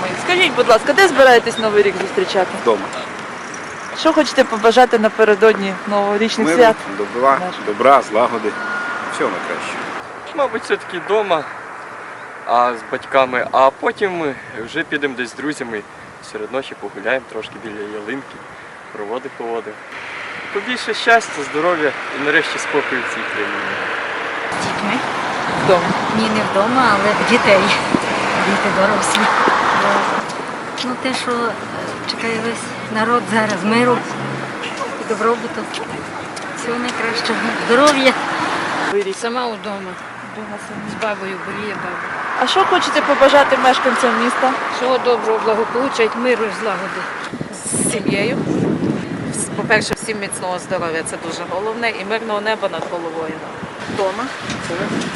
мої. Скажіть, будь ласка, де збираєтесь Новий рік зустрічати? Вдома. Що хочете побажати напередодні новорічних Миру, свят? добра, Наш. добра, злагоди. Всього найкраще. Мабуть, все-таки вдома, а з батьками, а потім ми вже підемо десь з друзями серед ночі погуляємо трошки біля ялинки, проводи поводимо. Побільше щастя, здоров'я і нарешті спокою в цій країні. Дітьми? Вдома. Ні, не вдома, але дітей. Діти дорослі. Ну те, що е, чекає весь народ зараз миру і добробуту. Всього найкращого. Здоров'я. Сама вдома. З бабою боліє баба. А що хочете побажати мешканцям міста? Всього доброго, благополуччя, миру і злагоди. з сім'єю. По-перше, всім міцного здоров'я це дуже головне і мирного неба над головою. Вдома,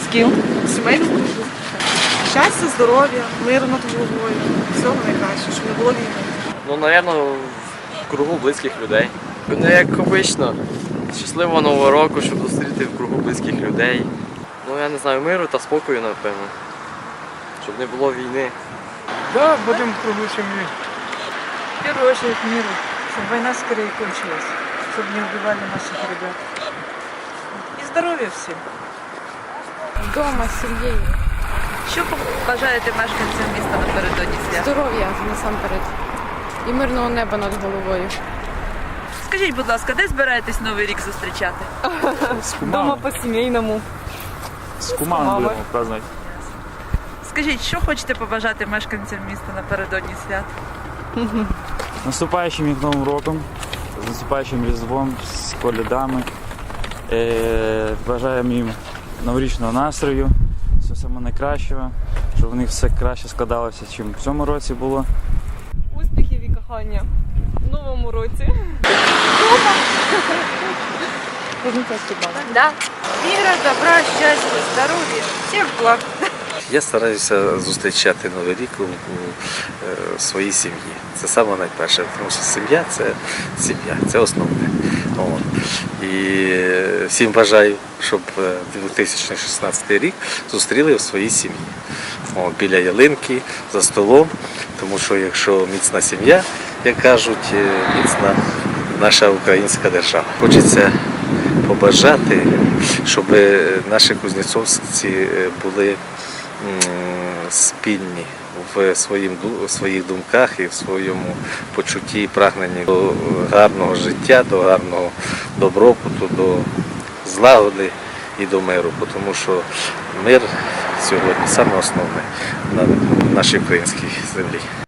З ким? сімейну дружбу. Щастя, здоров'я, миру над головою, всього найкраще, щоб не було війни. Ну, напевно, в кругу близьких людей. Ну, як обично, щасливого нового року, щоб зустріти в кругу близьких людей. Ну, я не знаю, миру та спокою, напевно. Щоб не було війни. Да, будем в кругу первую очередь миру, чтобы война скорее кончилась, чтобы не убивали наших ребят. І здоров'я всім. Вдома з сім'єю. Що бажаєте мешканцям міста напередодні свят? Здоров'я насамперед. І мирного неба над головою. Скажіть, будь ласка, де збираєтесь Новий рік зустрічати? С кумами. по-сімейному. С кумами будем праздновать. Скажіть, що хочете побажати мешканцям міста напередодні свят? Наступаючим їх Новим роком, з наступаючим Різдвом, з колядами. Е, бажаємо їм новорічного настрою, всього самого найкращого, щоб у них все краще складалося, ніж в цьому році було. успіхів і кохання в новому році. Міра, добра, щастя, здоров'я. Всіх благ. Я стараюся зустрічати Новий рік у, е, своїй сім'ї. Це саме найперше, тому що сім'я це сім'я, це основне. От. І е, всім бажаю, щоб е, 2016 рік зустріли в своїй сім'ї. Біля ялинки, за столом, тому що якщо міцна сім'я, як кажуть, е, міцна наша українська держава. Хочеться побажати, щоб наші кузнєцовці е, були спільні в своїм своїх думках і в своєму почутті і прагненні до гарного життя, до гарного добробуту, до злагоди і до миру, тому що мир сьогодні саме основне на нашій українській землі.